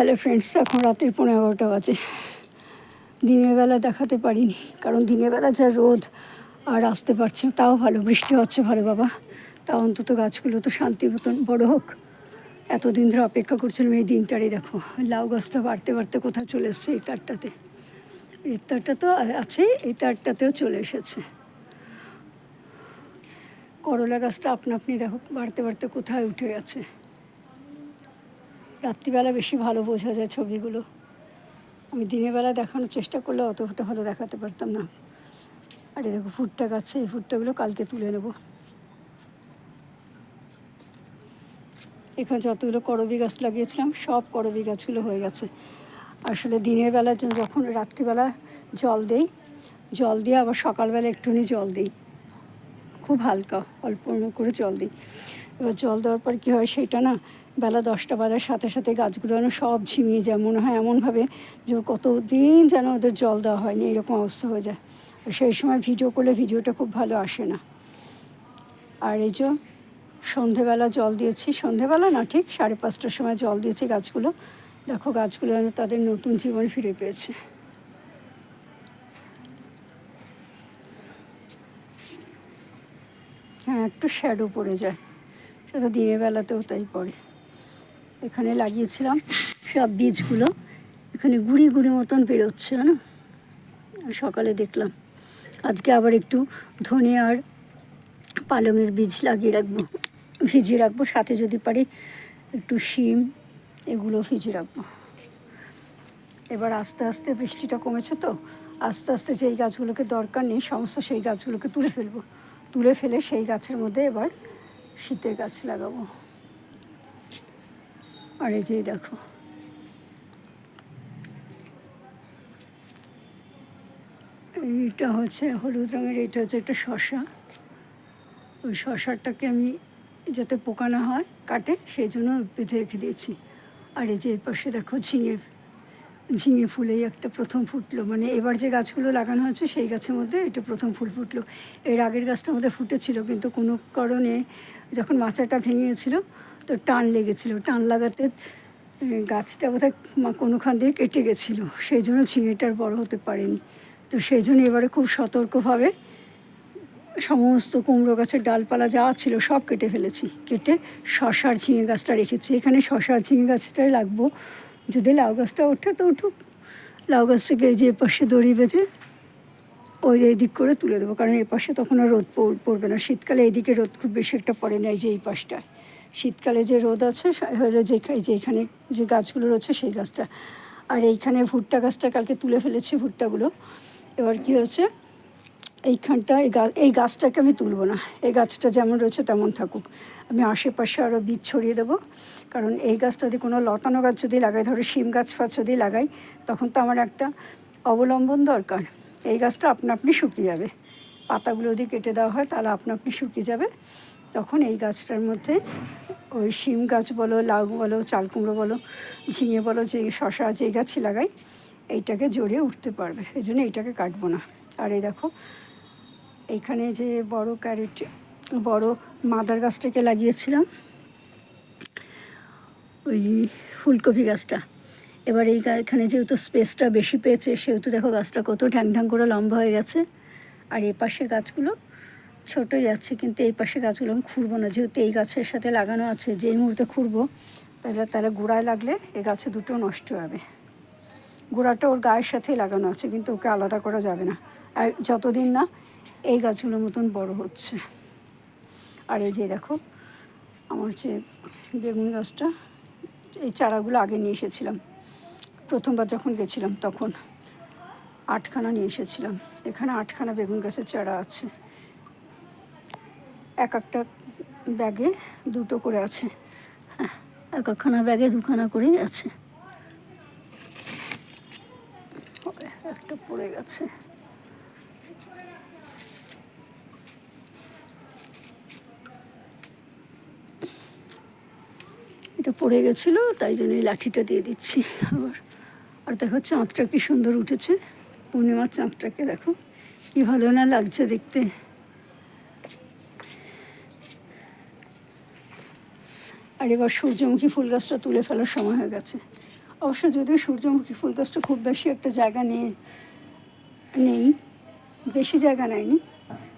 Hello friends এখন রাতের পনেরো এগারোটা বাজে। দিনের বেলা দেখাতে পারিনি, কারণ দিনের বেলা যা রোদ আর আসতে পারছে তাও ভালো, বৃষ্টি হচ্ছে ভালো বাবা। তাও অন্তত গাছগুলো তো শান্তি মতন বড় হোক। এতদিন ধরে অপেক্ষা করছিলাম এই দিনটারই, দেখো, লাউ গাছটা বাড়তে বাড়তে কোথায় চলে এসছে এই তারটাতে। এই তারটা তো আছেই এই তারটাতেও চলে এসেছে। করলা গাছটা আপনা আপনি দেখো, বাড়তে বাড়তে কোথায় উঠে গেছে। রাত্রিবেলা বেশি ভালো বোঝা যায় ছবিগুলো। আমি দিনের বেলা দেখানোর চেষ্টা করলে অতটা ভালো দেখাতে পারতাম না। আর এই দেখো ফুটটা গাছে এই ফুটটাগুলো কালকে তুলে নেব। এখানে যতগুলো করবি গাছ লাগিয়েছিলাম, সব করবি গাছগুলো হয়ে গেছে। আসলে দিনের বেলা যখন রাত্রিবেলা জল দেই, জল দিয়ে আবার সকালবেলা একটুখানি জল দিই। খুব হালকা, অল্প করে জল দিই। এবার জল দেওয়ার পর কী হয় সেটা না বেলা দশটা বাজার সাথে সাথে গাছগুলো যেন সব ঝিমিয়ে যায়, মনে হয় এমনভাবে যে কত দিন যেন ওদের জল দেওয়া হয়নি, এরকম অবস্থা হয়ে যায়। আর সেই সময় ভিডিও করলে ভিডিওটা খুব ভালো আসে না। আর এই যে সন্ধেবেলা জল দিয়েছি, সন্ধেবেলা না ঠিক সাড়ে পাঁচটার সময় জল দিয়েছি গাছগুলো। দেখো গাছগুলো যেন তাদের নতুন জীবন ফিরে পেয়েছে। হ্যাঁ একটু শ্যাডো পড়ে যায়। সেটা দিনের বেলাতেও তাই পড়ে এখানে লাগিয়েছিলাম সব বীজগুলো। এখানে গুড়ি গুড়ি মতন বেরোচ্ছে না সকালে দেখলাম আজকে আবার একটু ধনে আর পালংয়ের বীজ লাগিয়ে রাখব, ভিজিয়ে রাখব। সাথে যদি পারি একটু শিম, এগুলো ভিজিয়ে রাখব। এবার আস্তে আস্তে বৃষ্টিটা কমেছে তো, আস্তে আস্তে যেই গাছগুলোকে দরকার নেই, সমস্ত সেই গাছগুলোকে তুলে ফেলব। তুলে ফেলে সেই গাছের মধ্যে এবার শীতের গাছ লাগাবো। আর এই যে দেখো। এইটা হচ্ছে হলুদ রঙের, এইটা হচ্ছে একটা শশা ওই শশাটাকে আমি যাতে পোকা না হয়, কাটে, সেই জন্য বেঁধে রেখে দিয়েছি। আর এই যে এর পাশে দেখো ঝিঙে ঝিঙে ফুলেই একটা প্রথম ফুটলো। মানে এবার যে গাছগুলো লাগানো হয়েছে, সেই গাছের মধ্যে এটা প্রথম ফুল ফুটলো। এর আগের গাছটা মধ্যে ফুটেছিল, কিন্তু কোনো কারণে যখন মাচাটা ভেঙেছিল, তো টান লেগেছিল। টান লাগাতে গাছটা বোধহয় কোনোখান দিয়ে কেটে গেছিল। সেই জন্য ঝিঙেটার বড় হতে পারেনি। তো সেই জন্য এবারে খুব সতর্কভাবে সমস্ত কুমড়ো গাছের ডালপালা যা ছিল সব কেটে ফেলেছি। কেটে শশার ঝিঙে গাছটা রেখেছি। এখানে শশার ঝিঙে গাছটাই লাগবো। যদি লাউ গাছটা ওঠে, তো উঠুক। লাউ গাছটাকে এই যে এপাশে দড়ি বেঁধে ওই এই দিক করে তুলে দেবো। কারণ এই পাশে তখন আর রোদ পড়- পড়বে না। শীতকালে এইদিকে রোদ খুব বেশি একটা পড়ে না এই যে এই পাশটায়। শীতকালে যে রোদ আছে হলো যেখানে যেখানে যে গাছগুলো রয়েছে, সেই গাছটা। আর এইখানে ভুট্টা গাছটা কালকে তুলে ফেলেছি ভুট্টাগুলো। এবার কি হচ্ছে এইখানটা, এই গাছ এই গাছটাকে আমি তুলবো না। এই গাছটা যেমন রয়েছে তেমন থাকুক। আমি আশেপাশে আরও বীজ ছড়িয়ে দেবো। কারণ এই গাছটা যদি কোনো লতানো গাছ যদি লাগাই, ধরো শিম গাছ ফাছ যদি লাগাই, তখন তো আমার একটা অবলম্বন দরকার। এই গাছটা আপনা আপনি শুকিয়ে যাবে। পাতাগুলো যদি কেটে দেওয়া হয়, তাহলে আপনা আপনি শুকিয়ে যাবে। তখন এই গাছটার মধ্যে ওই শিম গাছ বলো, লাউ বলো, চাল কুমড়ো বলো, ঝিঙে বলো, যে শশা যে গাছই লাগাই এইটাকে জড়িয়ে উঠতে পারবে, এই জন্য এইটাকে কাটবো না। আর এই দেখো, এইখানে যে বড় ক্যারেট, বড় মাদার গাছটাকে লাগিয়েছিলাম, ওই ফুলকপি গাছটা। এবার এই এখানে যেহেতু স্পেসটা বেশি পেয়েছে, সেহেতু দেখো গাছটা কত ঢ্যাং ঢ্যাং করে লম্বা হয়ে গেছে। আর এই পাশে গাছগুলো ছোটোই আছে, কিন্তু এই পাশে গাছগুলো আমি খুঁড়বো না। যেহেতু এই গাছের সাথে লাগানো আছে যেই মুহূর্তে খুঁড়বো, তাহলে তাহলে গোড়ায় লাগলে এই গাছে দুটো নষ্ট হবে। গোড়াটা ওর গায়ের সাথেই লাগানো আছে, কিন্তু ওকে আলাদা করা যাবে না। আর যতদিন না এই গাছগুলোর মতন বড় হচ্ছে। আর এই যে দেখো, আমার যে বেগুন গাছটা, এই চারাগুলো আগে নিয়ে এসেছিলাম। প্রথমবার যখন গেছিলাম তখন আটখানা নিয়ে এসেছিলাম। এখানে আটখানা বেগুন গাছের চারা আছে। এক একটা ব্যাগে দুটো করে আছে। হ্যাঁ এক একখানা ব্যাগে দুখানা করেই আছে হবে, একটা পড়ে গেছে। এটা পড়ে গেছিল, তাই জন্য এই লাঠিটা দিয়ে দিচ্ছি আবার। আর দেখো চাঁদটা কি সুন্দর উঠেছে। পূর্ণিমার চাঁদটাকে দেখো, কি ভালো না লাগছে দেখতে। আর এবার সূর্যমুখী ফুল গাছটা তুলে ফেলার সময় হয়ে গেছে। অবশ্য যদিও সূর্যমুখী ফুল গাছটা খুব বেশি একটা জায়গা নিয়ে নেই, বেশি জায়গা নেয়নি,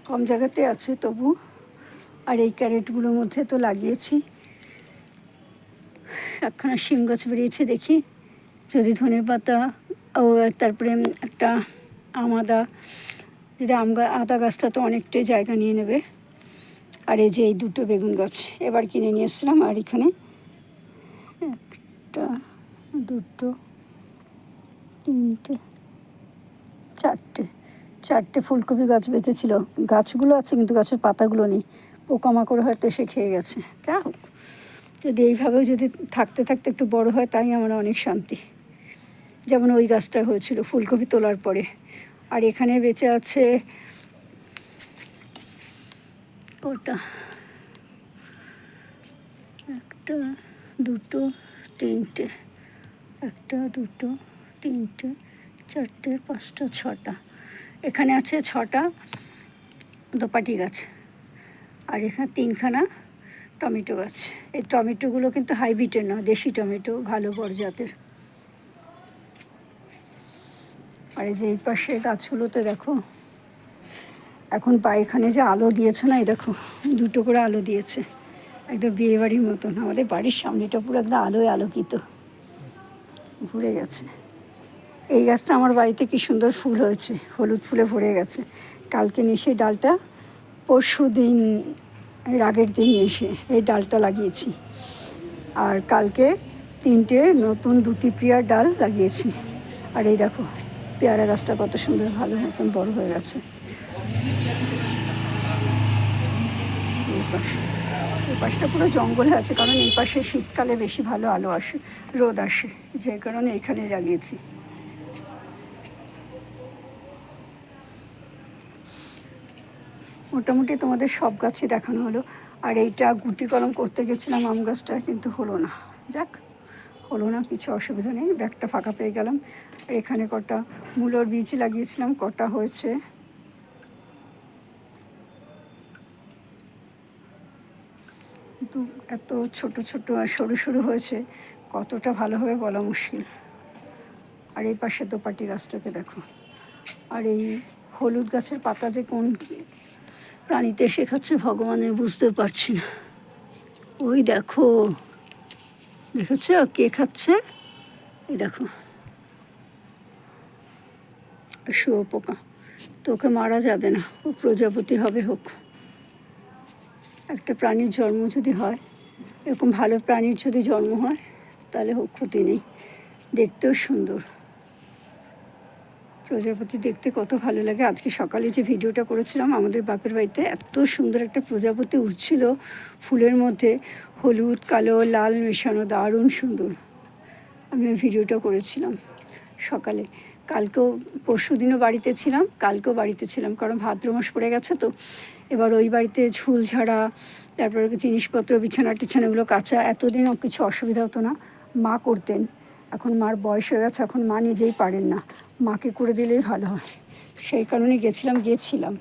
কম জায়গাতে আছে তবু, আর এই ক্যারেটগুলোর মধ্যে তো লাগিয়েছি। একখানা শিম গাছ বেরিয়েছে দেখি, যদি ধনে পাতা ও তারপরে একটা আমাদা যদি আম আদা গাছটা তো অনেকটাই জায়গা নিয়ে নেবে। আর এই যে এই দুটো বেগুন গাছ, এবার কিনে নিয়ে এসেছিলাম, আর এখানে একটা, দুটো, তিনটে চারটে চারটে ফুলকপি গাছ বেঁচেছিল। গাছগুলো আছে কিন্তু গাছের পাতাগুলো নেই। পোকামাকড় হয়তো এসে খেয়ে গেছে। যা হোক, যদি এইভাবেও যদি থাকতে থাকতে একটু বড় হয়, তাই আমার অনেক শান্তি। যেমন ওই গাছটা হয়েছিল ফুলকপি তোলার পরে। আর এখানে বেঁচে আছে কটা একটা, দুটো, তিনটে। একটা, দুটো, তিনটে। চারটে, পাঁচটা, ছটা। এখানে আছে ছটা দোপাটি গাছ আর এখানে তিনখানা টমেটো গাছ। এই টমেটোগুলো কিন্তু হাইব্রিডের না দেশি টমেটো, ভালো জাতের আর এই যে এই পাশে গাছগুলোতে দেখো, এখন বা এখানে যে আলো দিয়েছে না, এই দেখো, দুটো করে আলো দিয়েছে। একদম বিয়ে বাড়ির মতন, আমাদের বাড়ির সামনেটা পুরো একদম আলোয় আলোকিত। ঘুরে গেছে। এই গাছটা আমার বাড়িতে কি সুন্দর ফুল হয়েছে, হলুদ ফুলে ভরে গেছে। কালকে নিয়ে সেই ডালটা পরশু দিন এর আগের দিন এসে এই ডালটা লাগিয়েছি। আর কালকে তিনটে নতুন দুটি প্রিয়ার ডাল লাগিয়েছি। আর এই দেখো, পেয়ারা গাছটা কত সুন্দর ভালো মতন বড় হয়ে গেছে। এই পাশটা পুরো জঙ্গলে আছে, কারণ এই পাশে শীতকালে বেশি ভালো আলো আসে, রোদ আসে, যে কারণে এখানে লাগিয়েছি। মোটামুটি তোমাদের সব গাছই দেখানো হলো। আর এইটা গুটি কলম করতে গেছিলাম, আম গাছটা কিন্তু হলো না। যাক, হলো না, কিছু অসুবিধা নেই, ব্যাগটা ফাঁকা পেয়ে গেলাম। এখানে কটা মূলোর বীজ লাগিয়েছিলাম, কটা হয়েছে। কিন্তু এত ছোট ছোট সরু সরু হয়েছে, কতটা ভালোভাবে বলা মুশকিল। আর এই পাশে দোপাটি গাছটাকে দেখো। আর এই হলুদ গাছের পাতা যে কোন প্রাণীতে শেখাচ্ছে ভগবানের বুঝতে পারছি না। ওই দেখো, দেখেছ? কে খাচ্ছে? এই দেখো। শুয়োপোকা তোকে মারা যাবে না। ও প্রজাপতি হবে হোক। একটা প্রাণীর জন্ম যদি হয়, এরকম ভালো প্রাণীর যদি জন্ম হয়, তাহলে হোক ক্ষতি নেই। দেখতেও সুন্দর। প্রজাপতি দেখতে কত ভালো লাগে। আজকে সকালে যে ভিডিওটা করেছিলাম, আমাদের বাপের বাড়িতে এত সুন্দর একটা প্রজাপতি উঠছিল ফুলের মধ্যে। হলুদ, কালো, লাল মেশানো, দারুণ সুন্দর। আমি ভিডিওটা করেছিলাম সকালে। কালকেও, পরশু দিনও বাড়িতে ছিলাম, কালকেও বাড়িতে ছিলাম, কারণ ভাদ্র মাস পড়ে গেছে তো। এবার ওই বাড়িতে ঝুল ঝাড়া, তারপরে জিনিসপত্র বিছানা টিছানাগুলো কাঁচা, এতদিনও কিছু অসুবিধা হতো না। মা করতেন। এখন মার বয়স হয়ে গেছে, এখন মা নিজেই পারেন না। মাকে করে দিলেই ভালো হয়। সেই কারণে গেছিলাম, গিয়েছিলাম।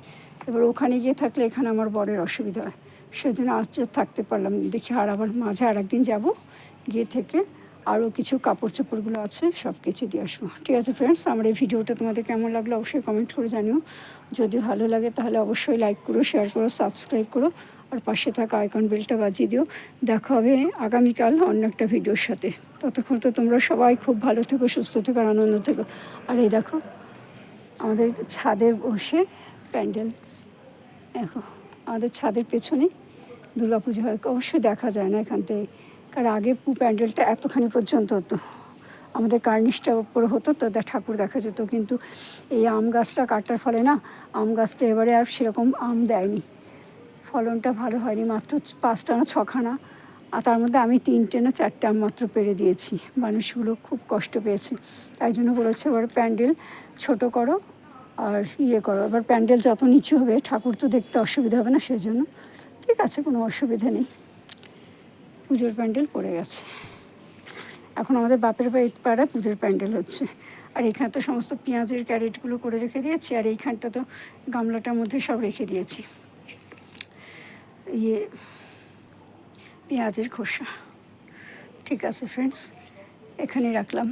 এবার ওখানে গিয়ে থাকলে এখানে আমার বরের অসুবিধা হয়। সেজন্য আজ থাকতে পারলাম দেখি আর আবার মাঝে আর একদিন যাব। গিয়ে থেকে আরও কিছু কাপড় চোপড়গুলো আছে সব কিছু দিয়ে আসব। ঠিক আছে ফ্রেন্ডস আমার এই ভিডিওটা তোমাদের কেমন লাগল অবশ্যই কমেন্ট করে জানিও। যদি ভালো লাগে তাহলে অবশ্যই লাইক করো শেয়ার করো সাবস্ক্রাইব করো, আর পাশে থাকা আইকন বেলটা বাজিয়ে দিও। দেখা হবে আগামীকাল অন্য একটা ভিডিওর সাথে। ততক্ষণ তো তোমরা সবাই খুব ভালো থেকো, সুস্থ থেকো, আনন্দ থেকো। আর এই দেখো, আমাদের ছাদে বসে প্যান্ডেল। দেখো, আমাদের ছাদের পেছনে দুর্গাপুজো হয়। অবশ্যই দেখা যায় না এখান থেকে। কারণ আগে পু প্যান্ডেলটা এতখানি পর্যন্ত হতো। আমাদের কার্নিশটা উপরে হতো, তো ঠাকুর দেখা যেত, কিন্তু এই আম গাছটা কাটার ফলে না, আম গাছটা এবারে আর সেরকম আম দেয়নি। ফলনটা ভালো হয়নি, মাত্র পাঁচটা না ছখানা। আর তার মধ্যে আমি তিনটে না চারটে আম মাত্র পেরে দিয়েছি। মানুষগুলো খুব কষ্ট পেয়েছে। তাই জন্য বলেছে, এবার প্যান্ডেল ছোট করো আর ইয়ে করো। এবার প্যান্ডেল যত নিচু হবে, ঠাকুর তো দেখতে অসুবিধা হবে না, সেজন্য। ঠিক আছে, কোনো অসুবিধা নেই। পুজোর প্যান্ডেল পড়ে গেছে। এখন আমাদের বাপের বাড়ির পাড়ায় পুজোর প্যান্ডেল হচ্ছে। আর এখানে তো সমস্ত পেঁয়াজের ক্যারেটগুলো করে রেখে দিয়েছি, আর এইখানটা তো গামলাটার মধ্যে সব রেখে দিয়েছি। ইয়ে পেঁয়াজের খোসা। ঠিক আছে ফ্রেন্ডস এখানে রাখলাম।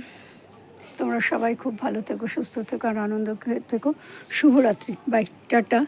তোমরা সবাই খুব ভালো থেকো, সুস্থ থেকো, আর আনন্দ থেকো। শুভরাত্রি। Bye tata.